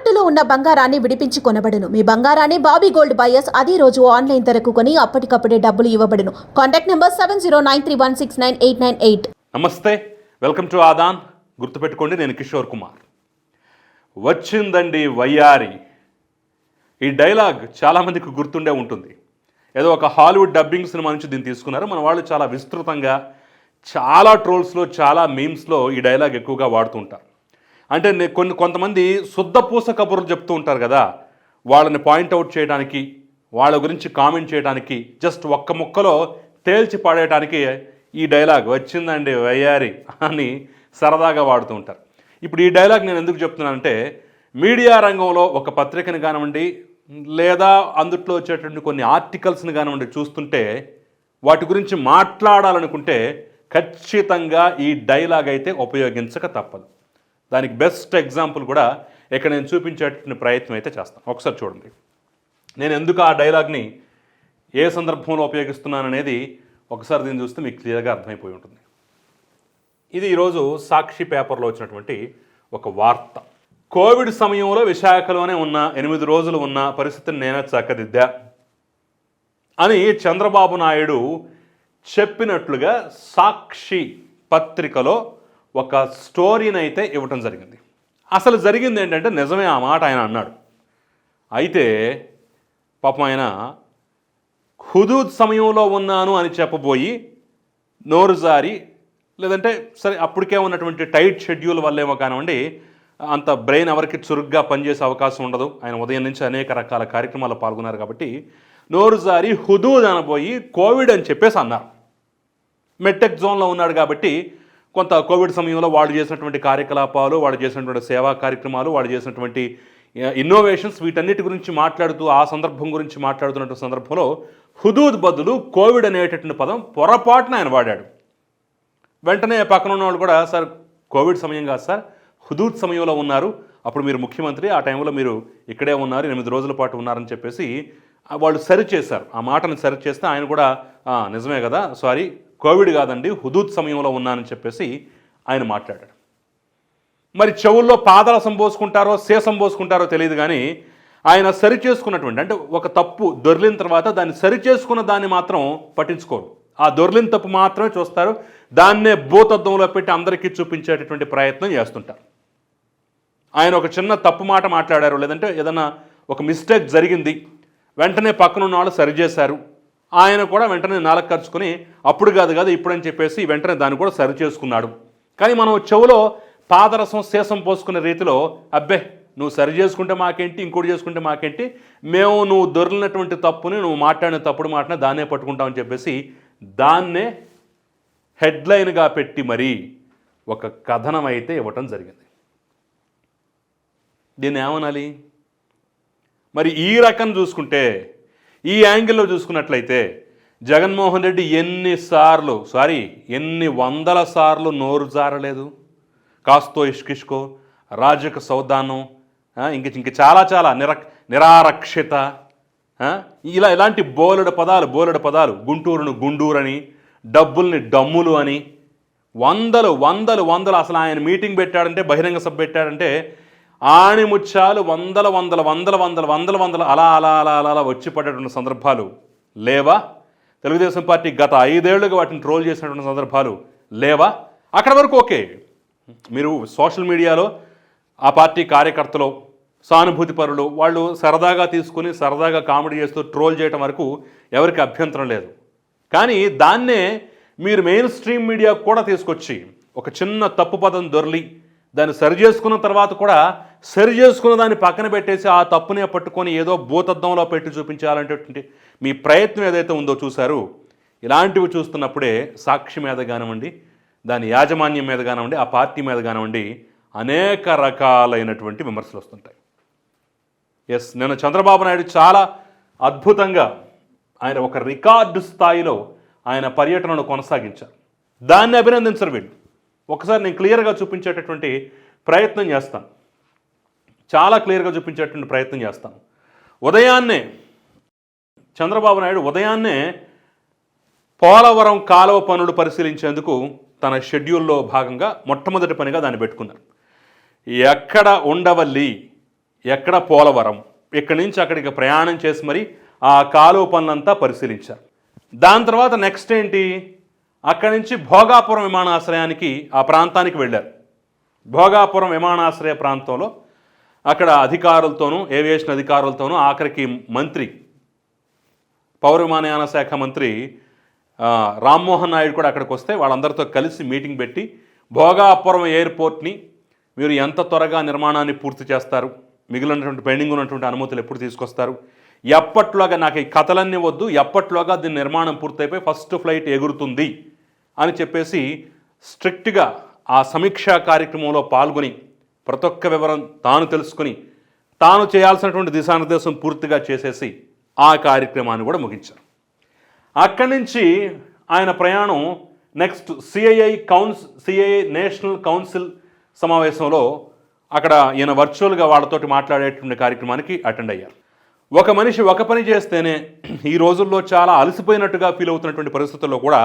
తాకట్టులో ఉన్న బంగారాన్ని విడిపించి కొనబడును. మీ బంగారాన్ని బాబీ గోల్డ్ బయర్స్ అదే రోజు ఆన్లైన్ ధరకు కొని అప్పటికప్పుడే డబ్బులు ఇవ్వబడును. Contact number seven zero nine three one six nine eight nine eight. నమస్తే వెల్కమ్ టు ఆదాన్. గుర్తుపెట్టుకోండి నేను కిషోర్ కుమార్. వచ్చిందండి వయ్యారి. ఈ డైలాగ్ చాలామందికి గుర్తుండే ఉంటుంది. ఏదో ఒక హాలీవుడ్ డబ్బింగ్ సినిమా నుంచి దీన్ని తీసుకున్నారు. మన వాళ్ళు చాలా విస్తృతంగా చాలా ట్రోల్స్లో చాలా మీమ్స్లో ఈ డైలాగ్ ఎక్కువగా వాడుతుంటారు అంటే కొన్ని కొంతమంది శుద్ధపూస కబుర్లు చెప్తూ ఉంటారు కదా వాళ్ళని పాయింట్అవుట్ చేయడానికి వాళ్ళ గురించి కామెంట్ చేయడానికి జస్ట్ ఒక్క ముక్కలో తేల్చి పాడేయడానికి ఈ డైలాగ్ వచ్చిందండి వయ్యారి అని సరదాగా వాడుతూ ఉంటారు. ఇప్పుడు ఈ డైలాగ్ నేను ఎందుకు చెప్తున్నానంటే మీడియా రంగంలో ఒక పత్రికని కానివ్వండి లేదా అందుట్లో వచ్చేటువంటి కొన్ని ఆర్టికల్స్ని కానివ్వండి చూస్తుంటే వాటి గురించి మాట్లాడాలనుకుంటే ఖచ్చితంగా ఈ డైలాగ్ అయితే ఉపయోగించక తప్పదు. దానికి బెస్ట్ ఎగ్జాంపుల్ కూడా ఇక్కడ నేను చూపించేటువంటి ప్రయత్నం అయితే చేస్తాను. ఒకసారి చూడండి. నేను ఎందుకు ఆ డైలాగ్ని ఏ సందర్భంలో ఉపయోగిస్తున్నాను అనేది ఒకసారి దీన్ని చూస్తే మీకు క్లియర్గా అర్థమైపోయి ఉంటుంది. ఇది ఈరోజు సాక్షి పేపర్లో వచ్చినటువంటి ఒక వార్త. కోవిడ్ సమయంలో విశాఖలోనే ఉన్న ఎనిమిది రోజులు ఉన్న పరిస్థితిని నేనే చక్కదిద్దా అని చంద్రబాబు నాయుడు చెప్పినట్లుగా సాక్షి పత్రికలో ఒక స్టోరీని అయితే ఇవ్వటం జరిగింది. అసలు జరిగింది ఏంటంటే నిజమే ఆ మాట ఆయన అన్నాడు. అయితే పాపం ఆయన హుదూద్ సమయంలో ఉన్నాను అని చెప్పబోయి నోరు జారి లేదంటే సరే అప్పటికే ఉన్నటువంటి టైట్ షెడ్యూల్ వల్లేమో కానివ్వండి అంత బ్రెయిన్ ఎవరికి చురుగ్గా పనిచేసే అవకాశం ఉండదు. ఆయన ఉదయం నుంచి అనేక రకాల కార్యక్రమాల్లో పాల్గొన్నారు కాబట్టి నోరు జారి హుదూద్ అనబోయి కోవిడ్ అని చెప్పేసి అన్నారు. మెట్టెక్ జోన్లో ఉన్నాడు కాబట్టి కొంత కోవిడ్ సమయంలో వాళ్ళు చేసినటువంటి కార్యకలాపాలు వాళ్ళు చేసినటువంటి సేవా కార్యక్రమాలు వాళ్ళు చేసినటువంటి ఇన్నోవేషన్స్ వీటన్నిటి గురించి మాట్లాడుతూ ఆ సందర్భం గురించి మాట్లాడుతున్నటువంటి సందర్భంలో హుదూద్ బదులు కోవిడ్ అనేటటువంటి పదం పొరపాటున ఆయన వాడాడు. వెంటనే పక్కన ఉన్న వాళ్ళు కూడా సార్ కోవిడ్ సమయం కాదు సార్ హుదూద్ సమయంలో ఉన్నారు. అప్పుడు మీరు ముఖ్యమంత్రి ఆ టైంలో మీరు ఇక్కడే ఉన్నారు ఎనిమిది రోజుల పాటు ఉన్నారని చెప్పేసి వాళ్ళు సరి చేశారు. ఆ మాటను సరి చేస్తే ఆయన కూడా నిజమే కదా సారీ కోవిడ్ కాదండి హుదూద్ సమయంలో ఉన్నానని చెప్పేసి ఆయన మాట్లాడాడు. మరి చెవుల్లో పాదరసం సంబోసుకుంటారో శేషం పోసుకుంటారో తెలియదు కానీ ఆయన సరి చేసుకున్నటువంటి అంటే ఒక తప్పు దొర్లిన తర్వాత దాన్ని సరి చేసుకున్న దాన్ని మాత్రం పట్టించుకోరు. ఆ దొర్లిన తప్పు మాత్రమే చూస్తారు. దాన్నే భూతత్వంలో పెట్టి అందరికీ చూపించేటటువంటి ప్రయత్నం చేస్తుంటారు. ఆయన ఒక చిన్న తప్పు మాట మాట్లాడారు లేదంటే ఏదైనా ఒక మిస్టేక్ జరిగింది వెంటనే పక్కన ఉన్న వాళ్ళు సరిచేశారు. ఆయన కూడా వెంటనే నాలుగు ఖర్చుకుని అప్పుడు కాదు కాదు ఇప్పుడని చెప్పేసి వెంటనే దాన్ని కూడా సరి చేసుకున్నాడు. కానీ మనం చెవులో పాదరసం శేషం పోసుకునే రీతిలో అబ్బే నువ్వు సరి చేసుకుంటే మాకేంటి ఇంకోటి చేసుకుంటే మాకేంటి? మేము నువ్వు దొరికినటువంటి తప్పుని నువ్వు మాట్లాడిన తప్పుడు మాటనే దాన్నే పట్టుకుంటామని చెప్పేసి దాన్నే హెడ్లైన్గా పెట్టి మరీ ఒక కథనం అయితే ఇవ్వటం జరిగింది. దీన్ని ఏమనాలి? మరి ఈ రకం చూసుకుంటే ఈ యాంగిల్లో చూసుకున్నట్లయితే జగన్మోహన్ రెడ్డి ఎన్నిసార్లు సారీ ఎన్ని వందల సార్లు నోరు జారలేదు. కాస్తో ఇష్కిష్కో రాజక సౌదానం ఇంక ఇంక చాలా చాలా నిర నిరారక్షిత ఇలా ఇలాంటి బోలెడు పదాలు బోలెడు పదాలు గుంటూరును గుండూరని డబ్బుల్ని డమ్ములు అని వందలు వందలు వందలు అసలు ఆయన మీటింగ్ పెట్టాడంటే బహిరంగ సభ పెట్టాడంటే ఆణిముత్యాలు వందల వందల వందల వందల వందల వందల అలా అలా అలా అలా అలా వచ్చి పడేటువంటి సందర్భాలు లేవా? తెలుగుదేశం పార్టీ గత ఐదేళ్ళుగా వాటిని ట్రోల్ చేసినటువంటి సందర్భాలు లేవా? అక్కడ వరకు ఓకే. మీరు సోషల్ మీడియాలో ఆ పార్టీ కార్యకర్తలు సానుభూతి పరులు వాళ్ళు సరదాగా తీసుకుని సరదాగా కామెడీ చేస్తూ ట్రోల్ చేయడం వరకు ఎవరికి అభ్యంతరం లేదు. కానీ దాన్నే మీరు మెయిన్ స్ట్రీమ్ మీడియా కూడా తీసుకొచ్చి ఒక చిన్న తప్పు పదం దొరలి దాన్ని సరి చేసుకున్న తర్వాత కూడా సరి చేసుకున్న దాన్ని పక్కన పెట్టేసి ఆ తప్పునే పట్టుకొని ఏదో భూతద్దంలో పెట్టి చూపించాలంటే మీ ప్రయత్నం ఏదైతే ఉందో చూశారు ఇలాంటివి చూస్తున్నప్పుడే సాక్షి మీద కానివ్వండి దాని యాజమాన్యం మీద కానివ్వండి ఆ పార్టీ మీద కానివ్వండి అనేక రకాలైనటువంటి విమర్శలు వస్తుంటాయి. ఎస్ నేను చంద్రబాబు నాయుడు చాలా అద్భుతంగా ఆయన ఒక రికార్డు స్థాయిలో ఆయన పర్యటనను కొనసాగించారు. దాన్ని అభినందించరు వీళ్ళు. ఒకసారి నేను క్లియర్గా చూపించేటటువంటి ప్రయత్నం చేస్తాను. చాలా క్లియర్గా చూపించేటువంటి ప్రయత్నం చేస్తాను. ఉదయాన్నే చంద్రబాబు నాయుడు ఉదయాన్నే పోలవరం కాలువ పనులు పరిశీలించేందుకు తన షెడ్యూల్లో భాగంగా మొట్టమొదటి పనిగా దాన్ని పెట్టుకున్నారు. ఎక్కడ ఉండవల్లి ఎక్కడ పోలవరం ఇక్కడి నుంచి అక్కడికి ప్రయాణం చేసి మరి ఆ కాలువ పనులంతా పరిశీలించారు. దాని తర్వాత నెక్స్ట్ ఏంటి? అక్కడి నుంచి భోగాపురం విమానాశ్రయానికి ఆ ప్రాంతానికి వెళ్ళారు. భోగాపురం విమానాశ్రయ ప్రాంతంలో అక్కడ అధికారులతోనూ ఏవియేషన్ అధికారులతోనూ ఆఖరికి మంత్రి పౌర విమానయాన శాఖ మంత్రి రామ్మోహన్ నాయుడు కూడా అక్కడికి వస్తే వాళ్ళందరితో కలిసి మీటింగ్ పెట్టి భోగాపురం ఎయిర్పోర్ట్ని మీరు ఎంత త్వరగా నిర్మాణాన్ని పూర్తి చేస్తారు మిగిలినటువంటి పెండింగ్ ఉన్నటువంటి అనుమతులు ఎప్పుడు తీసుకొస్తారు ఎప్పట్లోగా నాకు ఈ కథలన్నీ వద్దు ఎప్పట్లోగా దీని నిర్మాణం పూర్తయిపోయి ఫస్ట్ ఫ్లైట్ ఎగురుతుంది అని చెప్పేసి స్ట్రిక్ట్గా ఆ సమీక్షా కార్యక్రమంలో పాల్గొని ప్రతి ఒక్క వివరం తాను తెలుసుకుని తాను చేయాల్సినటువంటి దిశానిర్దేశం పూర్తిగా చేసేసి ఆ కార్యక్రమాన్ని కూడా ముగించారు. అక్కడి నుంచి ఆయన ప్రయాణం నెక్స్ట్ సిఐఐ కౌన్స్ సిఐఐ నేషనల్ కౌన్సిల్ సమావేశంలో అక్కడ ఈయన వర్చువల్గా వాళ్ళతోటి మాట్లాడేటువంటి కార్యక్రమానికి అటెండ్ అయ్యారు. ఒక మనిషి ఒక పని చేస్తేనే ఈ రోజుల్లో చాలా అలసిపోయినట్టుగా ఫీల్ అవుతున్నటువంటి పరిస్థితుల్లో కూడా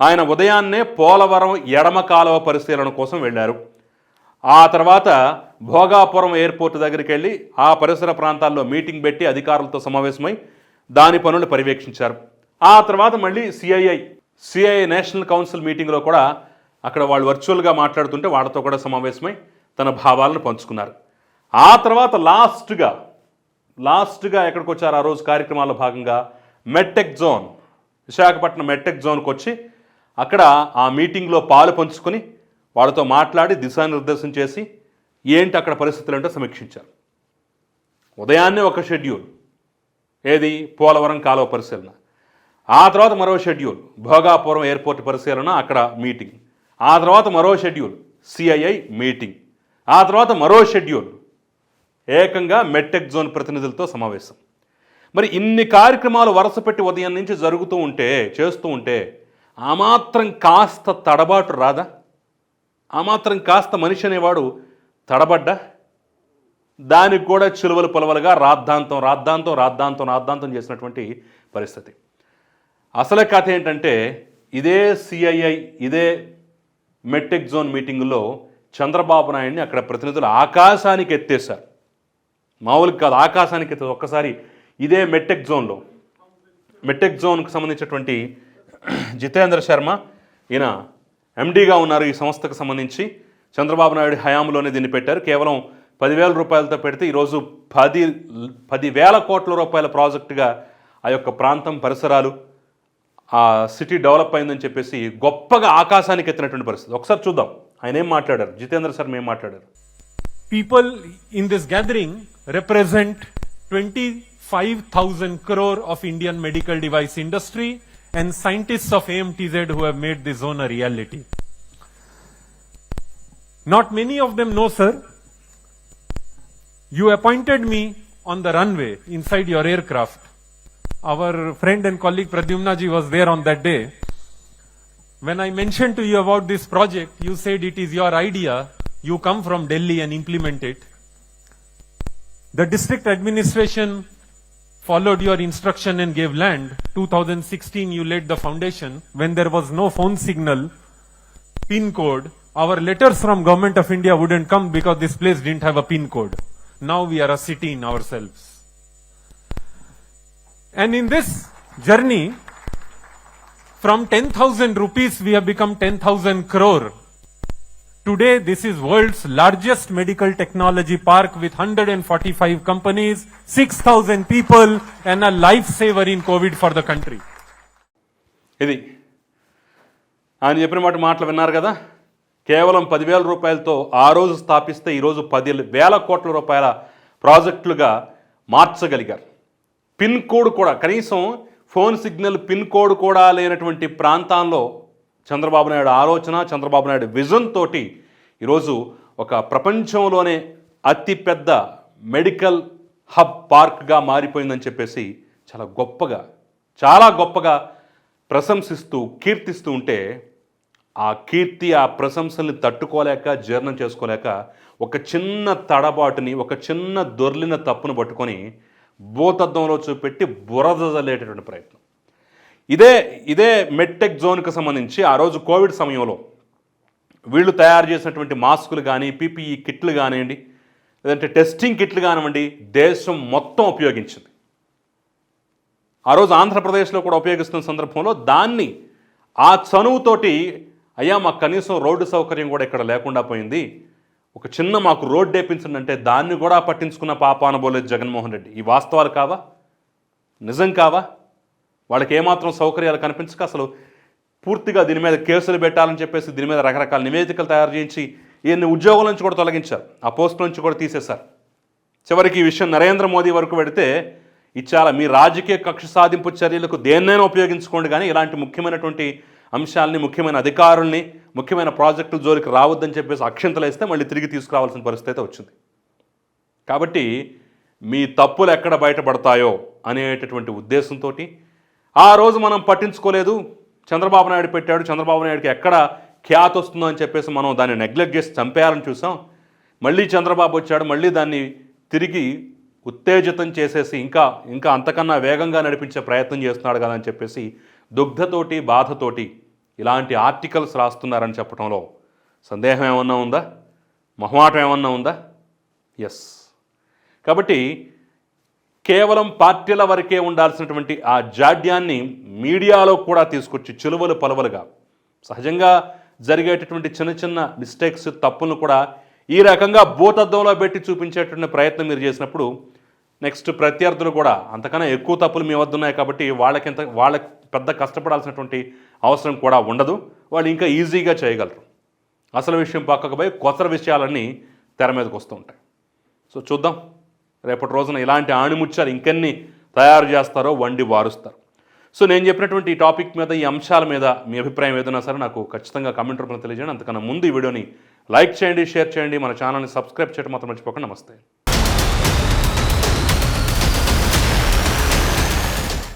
ఆయన ఉదయాన్నే పోలవరం ఎడమ కాలువ పరిశీలన కోసం వెళ్ళారు. ఆ తర్వాత భోగాపురం ఎయిర్పోర్ట్ దగ్గరికి వెళ్ళి ఆ పరిసర ప్రాంతాల్లో మీటింగ్ పెట్టి అధికారులతో సమావేశమై దాని పనులు పర్యవేక్షించారు. ఆ తర్వాత మళ్ళీ సిఐఐ సిఐఐ నేషనల్ కౌన్సిల్ మీటింగ్లో కూడా అక్కడ వాళ్ళు వర్చువల్గా మాట్లాడుతుంటే వాళ్ళతో కూడా సమావేశమై తన భావాలను పంచుకున్నారు. ఆ తర్వాత లాస్ట్గా లాస్ట్గా ఎక్కడికి వచ్చారు ఆ రోజు కార్యక్రమాల్లో భాగంగా? మెట్టెక్ జోన్ విశాఖపట్నం మెట్టెక్ జోన్కి వచ్చి అక్కడ ఆ మీటింగ్లో పాలు పంచుకొని వాళ్ళతో మాట్లాడి దిశానిర్దేశం చేసి ఏంటి అక్కడ పరిస్థితులు ఏంటో సమీక్షించారు. ఉదయాన్నే ఒక షెడ్యూల్ ఏది? పోలవరం కాలువ పరిశీలన. ఆ తర్వాత మరో షెడ్యూల్ భోగాపురం ఎయిర్పోర్ట్ పరిశీలన అక్కడ మీటింగ్. ఆ తర్వాత మరో షెడ్యూల్ సిఐఐ మీటింగ్. ఆ తర్వాత మరో షెడ్యూల్ ఏకంగా మెట్టెక్ జోన్ ప్రతినిధులతో సమావేశం. మరి ఇన్ని కార్యక్రమాలు వరుసపెట్టి ఉదయం నుంచి జరుగుతూ ఉంటే చేస్తూ ఉంటే ఆ మాత్రం కాస్త తడబాటు రాదా? ఆ మాత్రం కాస్త మనిషి అనేవాడు తడబడ్డా? దానికి కూడా చిలువలు పొలవలుగా రాద్ధాంతం రాద్ధాంతం రాద్ధాంతం రాద్ధాంతం చేసినటువంటి పరిస్థితి. అసలు కథ ఏంటంటే ఇదే సిఐఐ ఇదే మెట్రిక్ జోన్ మీటింగులో చంద్రబాబు నాయుడిని అక్కడ ప్రతినిధులు ఆకాశానికి ఎత్తేశారు. మామూలుగా కాదు ఆకాశానికి ఎత్తే ఒక్కసారి ఇదే మెట్టెక్ జోన్లో. మెట్టెక్ జోన్కు సంబంధించినటువంటి జితేంద్ర శర్మ ఈయన ఎండీగా ఉన్నారు ఈ సంస్థకు సంబంధించి. చంద్రబాబు నాయుడు హయాంలోనే దీన్ని పెట్టారు. కేవలం పదివేల రూపాయలతో పెడితే ఈరోజు పది పదివేల కోట్ల రూపాయల ప్రాజెక్టుగా ఆ యొక్క ప్రాంతం పరిసరాలు ఆ సిటీ డెవలప్ అయిందని చెప్పేసి గొప్పగా ఆకాశానికి ఎత్తినటువంటి పరిస్థితి. ఒకసారి చూద్దాం. ఆయన ఏం మాట్లాడారు? జితేంద్ర శర్మ ఏం మాట్లాడారు? People in this gathering represent twenty five thousand crore of Indian medical device industry and scientists of AMTZ who have made this zone a reality. Not many of them know, sir. You appointed me on the runway inside your aircraft. Our friend and colleague Pradyumna ji was there on that day. When I mentioned to you about this project, you said it is your idea. You come from Delhi and implement it. The district administration followed your instruction and gave land. 2016, you laid the foundation when there was no phone signal, pin code. Our letters from government of India wouldn't come because this place didn't have a pin code. Now we are a city in ourselves. And in this journey, from 10,000 rupees, we have become 10,000 crore. Today, this is world's largest medical technology park with 145 companies, 6,000 people, and a lifesaver in COVID for the country. ఇది. ఆయన చెప్పిన మాట మాటలు విన్నారు కదా? కేవలం పదివేల రూపాయలతో ఆ రోజు స్థాపిస్తే ఈరోజు పది వేల కోట్ల రూపాయల ప్రాజెక్టులుగా మార్చగలిగారు. పిన్ కోడ్ కూడా కనీసం ఫోన్ సిగ్నల్ పిన్ కోడ్ కూడా లేనటువంటి ప్రాంతాల్లో చంద్రబాబు నాయుడు ఆలోచన చంద్రబాబు నాయుడు విజన్ తోటి ఈరోజు ఒక ప్రపంచంలోనే అతిపెద్ద మెడికల్ హబ్ పార్క్గా మారిపోయిందని చెప్పేసి చాలా గొప్పగా చాలా గొప్పగా ప్రశంసిస్తూ కీర్తిస్తూ ఉంటే ఆ కీర్తి ఆ ప్రశంసల్ని తట్టుకోలేక జీర్ణం చేసుకోలేక ఒక చిన్న తడబాటుని ఒక చిన్న దొర్లిన తప్పును పట్టుకొని భూతద్దంలో చూపెట్టి బురద జల్లేటటువంటి ప్రయత్నం. ఇదే ఇదే మెట్టెక్ జోన్కి సంబంధించి ఆ రోజు కోవిడ్ సమయంలో వీళ్ళు తయారు చేసినటువంటి మాస్కులు కానీ పీపీఈ కిట్లు కానివ్వండి లేదంటే టెస్టింగ్ కిట్లు కానివ్వండి దేశం మొత్తం ఉపయోగించింది. ఆ రోజు ఆంధ్రప్రదేశ్లో కూడా ఉపయోగిస్తున్న సందర్భంలో దాన్ని ఆ చనువుతోటి అయ్యా మాకు కనీసం రోడ్డు సౌకర్యం కూడా ఇక్కడ లేకుండా పోయింది. ఒక చిన్న మాకు రోడ్డు వేపించండి అంటే దాన్ని కూడా పట్టించుకున్న పాప అనబోలేదు జగన్మోహన్ రెడ్డి. ఈ వాస్తవాలు కావా? నిజం కావా? వాళ్ళకి ఏమాత్రం సౌకర్యాలు కనిపించక అసలు పూర్తిగా దీని మీద కేసులు పెట్టాలని చెప్పేసి దీని మీద రకరకాల నివేదికలు తయారు చేయించి ఈయన్ని ఉద్యోగుల నుంచి కూడా తొలగించారు. ఆ పోస్ట్ నుంచి కూడా తీసేశారు. చివరికి ఈ విషయం నరేంద్ర మోదీ వరకు పెడితే ఇచ్చాల మీ రాజకీయ కక్ష సాధింపు చర్యలకు దేన్నైనా ఉపయోగించుకోండి కానీ ఇలాంటి ముఖ్యమైనటువంటి అంశాలని ముఖ్యమైన అధికారుల్ని ముఖ్యమైన ప్రాజెక్టుల జోలికి రావద్దని చెప్పేసి అక్షంతలు వేస్తే మళ్ళీ తిరిగి తీసుకురావాల్సిన పరిస్థితి అయితే వచ్చింది. కాబట్టి మీ తప్పులు ఎక్కడ బయటపడతాయో అనేటటువంటి ఉద్దేశంతో ఆ రోజు మనం పట్టించుకోలేదు. చంద్రబాబు నాయుడు పెట్టాడు. చంద్రబాబు నాయుడుకి ఎక్కడ ఖ్యాతి వస్తుందో అని చెప్పేసి మనం దాన్ని నెగ్లెక్ట్ చేసి చంపేయాలని చూసాం. మళ్ళీ చంద్రబాబు వచ్చాడు. మళ్ళీ దాన్ని తిరిగి ఉత్తేజితం చేసేసి ఇంకా ఇంకా అంతకన్నా వేగంగా నడిపించే ప్రయత్నం చేస్తున్నాడు కదా అని చెప్పేసి దుగ్ధతోటి బాధతోటి ఇలాంటి ఆర్టికల్స్ రాస్తున్నారని చెప్పడంలో సందేహం ఏమన్నా ఉందా? మొహమాటం ఏమన్నా ఉందా? ఎస్ కాబట్టి కేవలం పార్టీల వరకే ఉండాల్సినటువంటి ఆ జాడ్యాన్ని మీడియాలో కూడా తీసుకొచ్చి చిలువలు పలువలుగా సహజంగా జరిగేటటువంటి చిన్న చిన్న మిస్టేక్స్ తప్పులను కూడా ఈ రకంగా భూతద్దంలో పెట్టి చూపించేటువంటి ప్రయత్నం మీరు చేసినప్పుడు నెక్స్ట్ ప్రత్యర్థులు కూడా అంతకన్నా ఎక్కువ తప్పులు మీ వద్ద ఉన్నాయి కాబట్టి వాళ్ళకింత వాళ్ళకి పెద్ద కష్టపడాల్సినటువంటి అవసరం కూడా ఉండదు. వాళ్ళు ఇంకా ఈజీగా చేయగలరు. అసలు విషయం పక్కకు పోయి కొత్త విషయాలన్నీ తెర మీదకి వస్తూ ఉంటాయి. సో చూద్దాం. రేపటి రోజున ఇలాంటి ఆణిముత్యాలు ఇంకెన్ని తయారు చేస్తారో వండి వారుస్తారు. సో నేను చెప్పినటువంటి ఈ టాపిక్ మీద ఈ అంశాల మీద మీ అభిప్రాయం ఏదైనా సరే నాకు ఖచ్చితంగా కమెంట్ రూపంలో తెలియజేయండి. అంతకన్నా ముందు ఈ వీడియోని లైక్ చేయండి షేర్ చేయండి. మన ఛానల్ని సబ్స్క్రైబ్ చేయడం మాత్రం మర్చిపోకండి. నమస్తే.